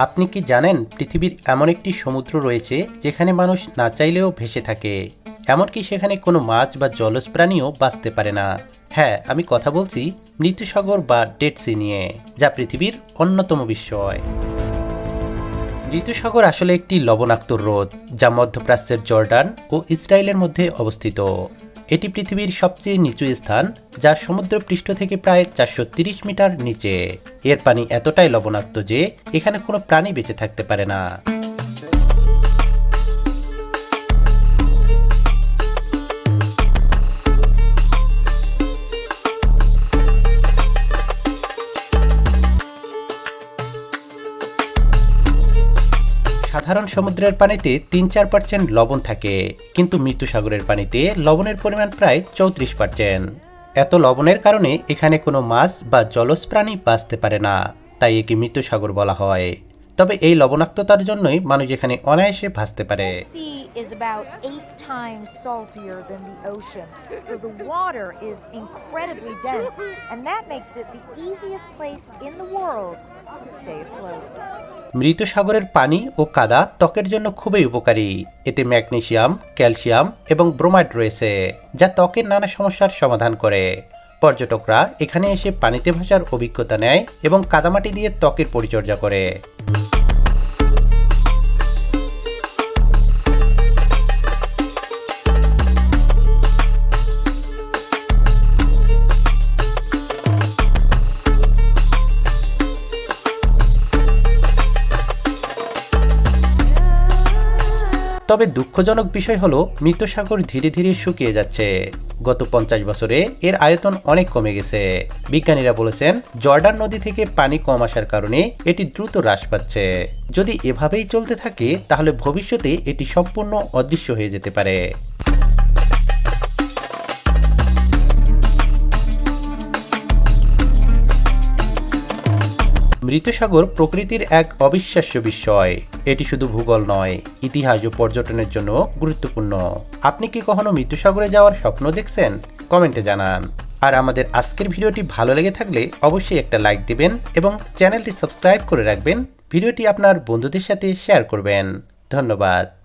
আপনি কি জানেন পৃথিবীর এমন একটি সমুদ্র রয়েছে যেখানে মানুষ না চাইলেও ভেসে থাকে? এমনকি সেখানে কোনো মাছ বা জলজ প্রাণীও বাঁচতে পারে না। হ্যাঁ আমি কথা বলছি মৃত্যুসাগর বা ডেড সি নিয়ে, যা পৃথিবীর অন্যতম বিস্ময়। মৃত্যুসাগর আসলে একটি লবণাক্ত হ্রদ, যা মধ্যপ্রাচ্যের জর্ডান ও ইসরায়েলের মধ্যে অবস্থিত। এটি পৃথিবীর সবচেয়ে নিচু স্থান, যা সমুদ্র পৃষ্ঠ থেকে প্রায় চারশো মিটার নিচে। এর পানি এতটাই লবণাক্ত যে, এখানে কোনো প্রাণী বেঁচে থাকতে পারে না। সাধারণ সমুদ্রের পানিতে তিন চার পার্সেন্ট লবণ থাকে কিন্তু মৃত্যুসাগরের পানিতে লবণের পরিমাণ প্রায় চৌত্রিশ পার্সেন্ট এত লবণের কারণে এখানে কোনো মাছ বা জলজ প্রাণী বাঁচতে পারে না তাই একে মৃত্যুসাগর বলা হয় তবে এই লবণাক্ততার জন্যই মানুষ এখানে অনায়াসে ভাসতে পারে is about eight times saltier than the ocean. So the water is incredibly dense, and that makes it the easiest place in the world to stay afloat. মৃত সাগরের পানি ও কাদা ত্বকের জন্য খুবই উপকারী। এতে ম্যাগনেশিয়াম, ক্যালসিয়াম এবং ব্রোমাইড রয়েছে, যা ত্বকের নানা সমস্যার সমাধান করে। পর্যটকরা এখানে এসে পানিতে ভাসার অভিজ্ঞতা নেয় এবং কাদামাটি দিয়ে ত্বকের পরিচর্যা করে। তবে দুঃখজনক বিষয় হলো মৃত সাগর ধীরে ধীরে শুকিয়ে যাচ্ছে। গত পঞ্চাশ বছরে এর আয়তন অনেক কমে গেছে। বিজ্ঞানীরা বলেছেন, জর্ডান নদী থেকে পানি কম আসার কারণে এটি দ্রুত হ্রাস পাচ্ছে। যদি এভাবেই চলতে থাকে, তাহলে ভবিষ্যতে এটি সম্পূর্ণ অদৃশ্য হয়ে যেতে পারে। মৃতসাগর প্রকৃতির এক অবিশ্বাস্য বিষয়। এটি শুধু ভূগোল নয়, ইতিহাস ও পর্যটনের জন্য গুরুত্বপূর্ণ। আপনি কি কখনো মৃত্যুসাগরে যাওয়ার স্বপ্ন দেখছেন? কমেন্টে জানান। আর আমাদের আজকের ভিডিওটি ভালো লেগে থাকলে অবশ্যই একটা লাইক দেবেন এবং চ্যানেলটি সাবস্ক্রাইব করে রাখবেন। ভিডিওটি আপনার বন্ধুদের সাথে শেয়ার করবেন। ধন্যবাদ।